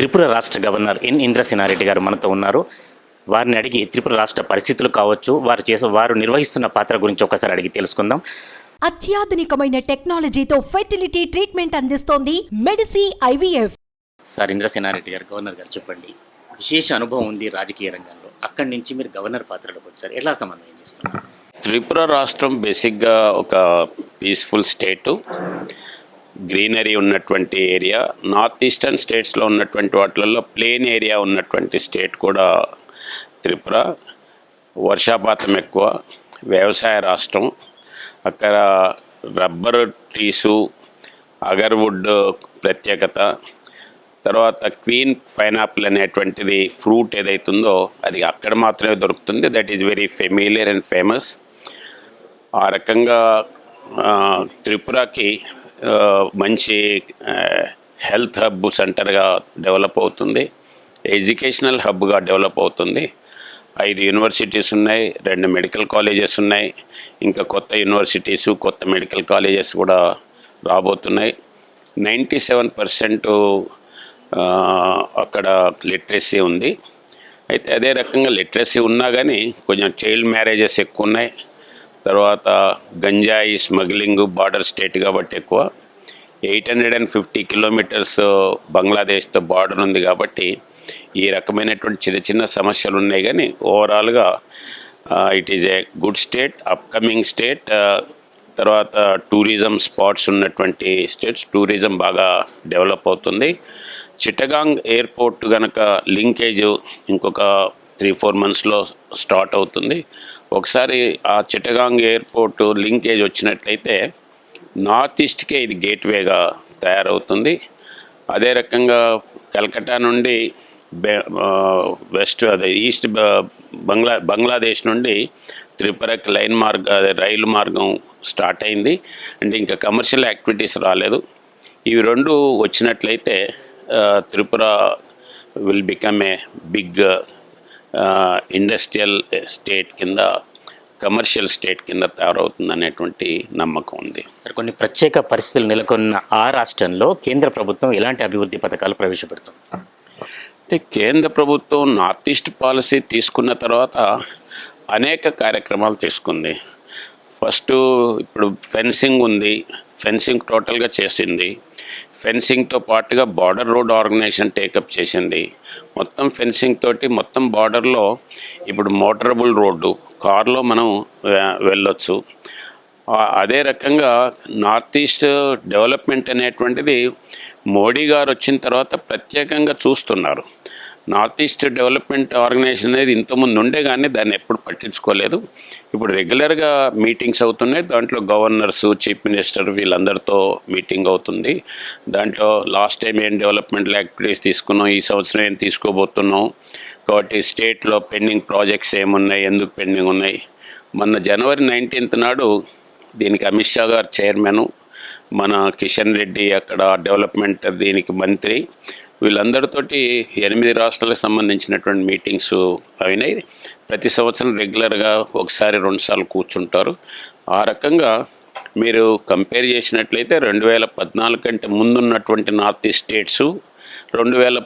త్రిపుర రాష్ట్ర గవర్నర్ ఎన్ ఇంద్రసేనారెడ్డి గారు మనతో ఉన్నారు. వారిని అడిగి త్రిపుర రాష్ట్ర పరిస్థితులు కావచ్చు వారు చేసే వారు నిర్వహిస్తున్న పాత్ర గురించి ఒకసారి అడిగి తెలుసుకుందాం. అత్యాధునికమైన టెక్నాలజీతో ఫెర్టిలిటీ ట్రీట్మెంట్ అందిస్తోంది మెడిసి ఐవీఎఫ్. సార్ ఇంద్రసేనారెడ్డి గారు గవర్నర్ గారు చెప్పండి. విశేష అనుభవం ఉంది రాజకీయ రంగంలో. అక్కడి నుంచి మీరు గవర్నర్ పాత్రలోకి వచ్చారు. ఎలా సమన్వయం చేస్తున్నారు? త్రిపుర రాష్ట్రం బేసిక్గా ఒక పీస్ఫుల్ స్టేటు. గ్రీనరీ ఉన్నటువంటి ఏరియా నార్త్ ఈస్టర్న్ స్టేట్స్లో ఉన్నటువంటి వాటిలలో ప్లేన్ ఏరియా ఉన్నటువంటి స్టేట్ కూడా త్రిపుర. వర్షాపాతం ఎక్కువ వ్యవసాయ రాష్ట్రం. అక్కడ రబ్బర్ ట్రీసు అగర్వుడ్ ప్రత్యేకత. తర్వాత క్వీన్ పైనాపిల్ అనేటువంటిది ఫ్రూట్ ఏదైతుందో అది అక్కడ మాత్రమే దొరుకుతుంది. That is very familiar and famous ఆ రకంగా త్రిపురకి మంచి హెల్త్ హబ్ సెంటర్గా డెవలప్ అవుతుంది. ఎడ్యుకేషనల్ హబ్గా డెవలప్ అవుతుంది. ఐదు యూనివర్సిటీస్ ఉన్నాయి రెండు మెడికల్ కాలేజెస్ ఉన్నాయి ఇంకా కొత్త యూనివర్సిటీస్ కొత్త మెడికల్ కాలేజెస్ కూడా రాబోతున్నాయి. నైంటీ సెవెన్ పర్సెంట్ అక్కడ లిటరసీ ఉంది. అయితే అదే రకంగా లిటరసీ ఉన్నా కానీ కొంచెం చైల్డ్ మ్యారేజెస్ ఎక్కువ ఉన్నాయి తర్వాత గంజాయి స్మగ్లింగ్ బార్డర్ స్టేట్ కాబట్టి ఎక్కువ. Eight hundred and fifty kilometres బంగ్లాదేశ్తో border ఉంది కాబట్టి ఈ రకమైనటువంటి చిన్న చిన్న సమస్యలు ఉన్నాయి కానీ ఓవరాల్గా it is a good state upcoming state తర్వాత టూరిజం స్పాట్స్ ఉన్నటువంటి స్టేట్స్ టూరిజం బాగా డెవలప్ అవుతుంది. చిట్టగాంగ్ ఎయిర్పోర్ట్ కనుక లింకేజ్ ఇంకొక త్రీ ఫోర్ మంత్స్లో స్టార్ట్ అవుతుంది. ఒకసారి ఆ చిట్టగాంగ్ ఎయిర్పోర్ట్ లింకేజ్ వచ్చినట్లయితే నార్త్ ఈస్ట్కే ఇది గేట్వేగా తయారవుతుంది. అదే రకంగా కలకట్టా నుండి బె- వెస్ట్ అదే ఈస్ట్ బంగ్లా బంగ్లాదేశ్ నుండి త్రిపురకి లైన్ మార్గ అదే రైలు మార్గం స్టార్ట్ అయింది. అంటే ఇంకా కమర్షియల్ యాక్టివిటీస్ రాలేదు. ఇవి రెండు వచ్చినట్లయితే Tripura will become a big industrial state కింద కమర్షియల్ స్టేట్ కింద తయారవుతుంది అనేటువంటి నమ్మకం ఉంది. సార్ కొన్ని ప్రత్యేక పరిస్థితులు నెలకొన్న ఆ రాష్ట్రంలో కేంద్ర ప్రభుత్వం ఎలాంటి అభివృద్ధి పథకాలు ప్రవేశపెడుతుంది? అంటే కేంద్ర ప్రభుత్వం నార్త్ ఈస్ట్ పాలసీ తీసుకున్న తర్వాత అనేక కార్యక్రమాలు తీసుకుంది. ఫస్ట్ ఇప్పుడు ఫెన్సింగ్ ఉంది. ఫెన్సింగ్ టోటల్గా చేసింది. ఫెన్సింగ్తో పాటుగా బార్డర్ రోడ్ ఆర్గనైజేషన్ టేకప్ చేసింది. మొత్తం ఫెన్సింగ్ తోటి మొత్తం బార్డర్లో ఇప్పుడు మోటరబుల్ రోడ్డు కార్లో మనం వెళ్ళొచ్చు. అదే రకంగా నార్త్ ఈస్ట్ డెవలప్మెంట్ అనేటువంటిది మోడీ గారు వచ్చిన తర్వాత ప్రత్యేకంగా చూస్తున్నారు. నార్త్ ఈస్ట్ డెవలప్మెంట్ ఆర్గనైజేషన్ అనేది ఇంతకుముందు ఉండే కానీ దాన్ని ఎప్పుడు పట్టించుకోలేదు. ఇప్పుడు రెగ్యులర్గా మీటింగ్స్ అవుతున్నాయి. దాంట్లో గవర్నర్స్ చీఫ్ మినిస్టర్ వీళ్ళందరితో మీటింగ్ అవుతుంది. దాంట్లో లాస్ట్ టైం ఏం డెవలప్మెంట్ యాక్టివిటీస్ తీసుకున్నాం ఈ సంవత్సరం ఏం తీసుకోబోతున్నాం. కాబట్టి స్టేట్లో పెండింగ్ ప్రాజెక్ట్స్ ఏమున్నాయి ఎందుకు పెండింగ్ ఉన్నాయి. మొన్న జనవరి నైన్టీన్త్ నాడు దీనికి అమిత్ షా గారు చైర్మన్ మన కిషన్ రెడ్డి అక్కడ డెవలప్మెంట్ దీనికి మంత్రి. వీళ్ళందరితోటి ఎనిమిది రాష్ట్రాలకు సంబంధించినటువంటి మీటింగ్స్ అయినాయి. ప్రతి సంవత్సరం రెగ్యులర్గా ఒకసారి రెండుసార్లు కూర్చుంటారు. ఆ రకంగా మీరు కంపేర్ చేసినట్లయితే రెండు వేల పద్నాలుగు కంటే ముందున్నటువంటి నార్త్ ఈస్ట్ స్టేట్స్ రెండు వేల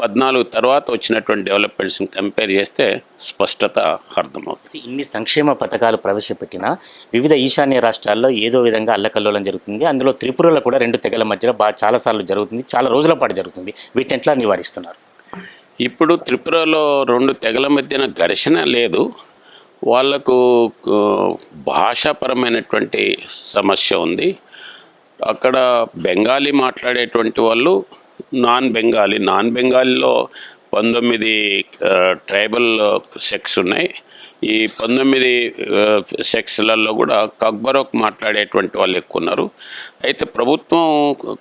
పద్నాలుగు తర్వాత వచ్చినటువంటి డెవలప్మెంట్స్ని కంపేర్ చేస్తే స్పష్టత అర్థమవుతుంది. ఇన్ని సంక్షేమ పథకాలు ప్రవేశపెట్టిన వివిధ ఈశాన్య రాష్ట్రాల్లో ఏదో విధంగా అల్లకల్లోలం జరుగుతుంది. అందులో త్రిపురలో కూడా రెండు తెగల మధ్యలో బాగా చాలాసార్లు జరుగుతుంది. చాలా రోజుల పాటు జరుగుతుంది. వీటిని ఎట్లా నివారిస్తున్నారు? ఇప్పుడు త్రిపురలో రెండు తెగల మధ్యన ఘర్షణ లేదు. వాళ్ళకు భాషాపరమైనటువంటి సమస్య ఉంది. అక్కడ బెంగాలీ మాట్లాడేటువంటి వాళ్ళు నాన్ బెంగాలీ. నాన్ బెంగాలీలో పంతొమ్మిది ట్రైబల్ సెక్స్ ఉన్నాయి. ఈ పంతొమ్మిది సెక్స్లలో కూడా కాక్బరోక్ మాట్లాడేటువంటి వాళ్ళు ఎక్కువ ఉన్నారు. అయితే ప్రభుత్వం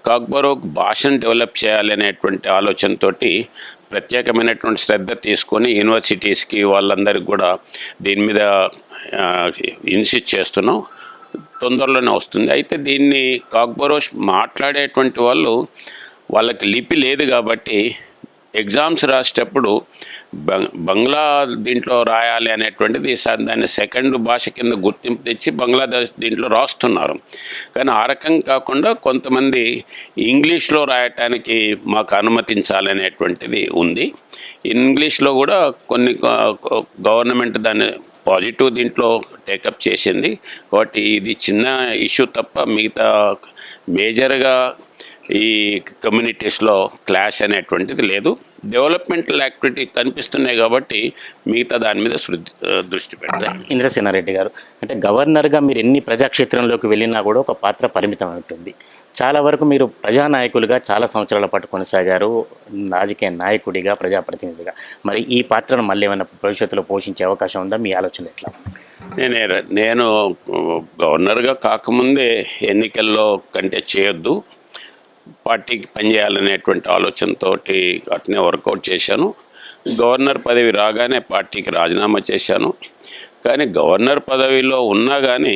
కాక్బరోక్ భాషను డెవలప్ చేయాలనేటువంటి ఆలోచనతో ప్రత్యేకమైనటువంటి శ్రద్ధ తీసుకొని యూనివర్సిటీస్కి వాళ్ళందరికీ కూడా దీని మీద ఇన్సిస్ట్ చేస్తున్నాం. తొందరలోనే వస్తుంది. అయితే దీన్ని కాక్బరోష్ మాట్లాడేటువంటి వాళ్ళు వాళ్ళకి లిపి లేదు కాబట్టి ఎగ్జామ్స్ రాసేటప్పుడు బంగ్ బంగ్లా దీంట్లో రాయాలి అనేటువంటిది దాన్ని సెకండ్ భాష కింద గుర్తింపు తెచ్చి బంగ్లాదేశ్ దీంట్లో రాస్తున్నారు. కానీ ఆ రకం కాకుండా కొంతమంది ఇంగ్లీష్లో రాయటానికి మాకు అనుమతించాలనేటువంటిది ఉంది. ఇంగ్లీష్లో కూడా కొన్ని గవర్నమెంట్ దాన్ని పాజిటివ్ దీంట్లో టేకప్ చేసింది. కాబట్టి ఇది చిన్న ఇష్యూ తప్ప మిగతా మేజర్గా ఈ కమ్యూనిటీస్లో క్లాష్ అనేటువంటిది లేదు. డెవలప్మెంటల్ యాక్టివిటీ కనిపిస్తున్నాయి కాబట్టి మిగతా దాని మీద దృష్టి పెట్టాలి. ఇంద్రసేనారెడ్డి గారు అంటే గవర్నర్గా మీరు ఎన్ని ప్రజాక్షేత్రంలోకి వెళ్ళినా కూడా ఒక పాత్ర పరిమితం ఉంటుంది చాలా వరకు మీరు ప్రజానాయకులుగా చాలా సంవత్సరాల పాటు కొనసాగారు రాజకీయ నాయకుడిగా ప్రజాప్రతినిధిగా. మరి ఈ పాత్రను మళ్ళీ ఏమైనా భవిష్యత్తులో పోషించే అవకాశం ఉందా? మీ ఆలోచన ఎట్లా? నేనే నేను గవర్నర్గా కాకముందే ఎన్నికల్లో కంటెస్ట్ చేయొద్దు. పార్టీకి పనిచేయాలనేటువంటి ఆలోచనతో అట్నే వర్కౌట్ చేశాను. గవర్నర్ పదవి రాగానే పార్టీకి రాజీనామా చేశాను. కానీ గవర్నర్ పదవిలో ఉన్నా కానీ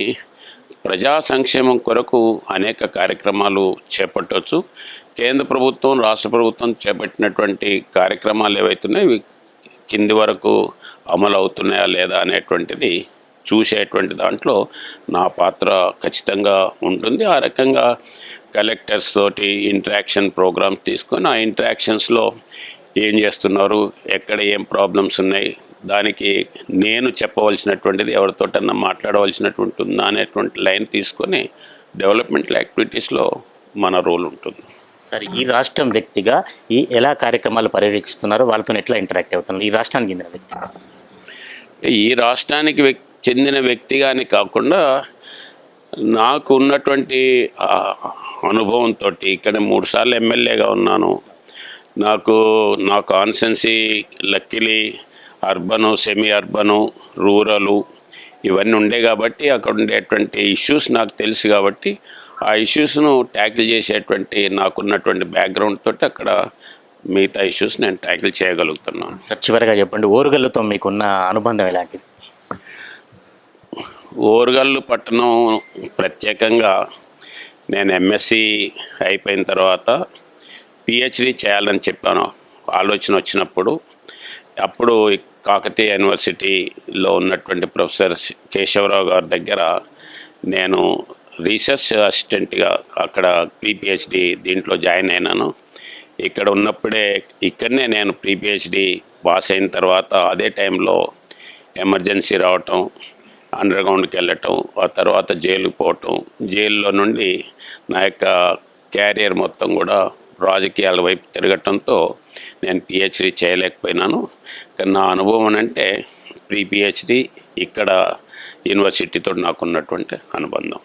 ప్రజా సంక్షేమం కొరకు అనేక కార్యక్రమాలు చేపట్టవచ్చు కేంద్ర ప్రభుత్వం రాష్ట్ర ప్రభుత్వం చేపట్టినటువంటి కార్యక్రమాలు ఏవైతున్నాయి కింది వరకు అమలు అవుతున్నాయా లేదా అనేటువంటిది చూసేటువంటి దాంట్లో నా పాత్ర ఖచ్చితంగా ఉంటుంది. ఆ రకంగా కలెక్టర్స్ తోటి ఇంటరాక్షన్ ప్రోగ్రామ్స్ తీసుకొని ఆ ఇంటరాక్షన్స్లో ఏం చేస్తున్నారు ఎక్కడ ఏం ప్రాబ్లమ్స్ ఉన్నాయి దానికి నేను చెప్పవలసినటువంటిది ఎవరితోటన్నా మాట్లాడవలసినటువంటి ఉందా అనేటువంటి లైన్ తీసుకొని డెవలప్మెంటల్ యాక్టివిటీస్లో మన రోల్ ఉంటుంది. సరే ఈ రాష్ట్రం వ్యక్తిగా ఈ ఎలా కార్యక్రమాలు పర్యవేక్షిస్తున్నారో? వాళ్ళతో ఎట్లా ఇంటరాక్ట్ అవుతున్నారు? ఈ రాష్ట్రానికి వ్యక్తి ఈ రాష్ట్రానికి వ్యక్ చెందిన వ్యక్తిగాని కాకుండా నాకు ఉన్నటువంటి అనుభవంతో ఇక్కడ మూడుసార్లు ఎమ్మెల్యేగా ఉన్నాను. నాకు నా కాన్సెన్సీ లక్కిలి అర్బను సెమీ అర్బను రూరలు ఇవన్నీ ఉండే కాబట్టి అక్కడ ఉండేటువంటి ఇష్యూస్ నాకు తెలుసు కాబట్టి ఆ ఇష్యూస్ను ట్యాకిల్ చేసేటువంటి నాకున్నటువంటి బ్యాక్గ్రౌండ్ తోటి అక్కడ మిగతా ఇష్యూస్ నేను ట్యాకిల్ చేయగలుగుతున్నాను. సార్ చివరిగా చెప్పండి ఓరుగల్లుతో మీకున్న అనుబంధం ఎలాంటిది? ఓరుగల్లు పట్టణం ప్రత్యేకంగా నేను ఎంఎస్సి అయిపోయిన తర్వాత పిహెచ్డి చేయాలని చెప్పాను. ఆలోచన వచ్చినప్పుడు అప్పుడు కాకతీయ యూనివర్సిటీలో ఉన్నటువంటి ప్రొఫెసర్ కేశవరావు గారి దగ్గర నేను రీసెర్చ్ అసిస్టెంట్గా అక్కడ ప్రీపిహెచ్డి దీంట్లో జాయిన్ అయినాను. ఇక్కడ ఉన్నప్పుడే ఇక్కడనే నేను ప్రీపిహెచ్డి పాస్ అయిన తర్వాత అదే టైంలో ఎమర్జెన్సీ రావటం అండర్ గ్రౌండ్కి వెళ్ళటం ఆ తర్వాత జైలుకి పోవటం జైల్లో నుండి నా యొక్క క్యారియర్ మొత్తం కూడా రాజకీయాల వైపు తిరగటంతో నేను పిహెచ్డి చేయలేకపోయినాను. కానీ నా అనుభవం అంటే ప్రీ పిహెచ్డి ఇక్కడ యూనివర్సిటీతో నాకున్నటువంటి అనుబంధం.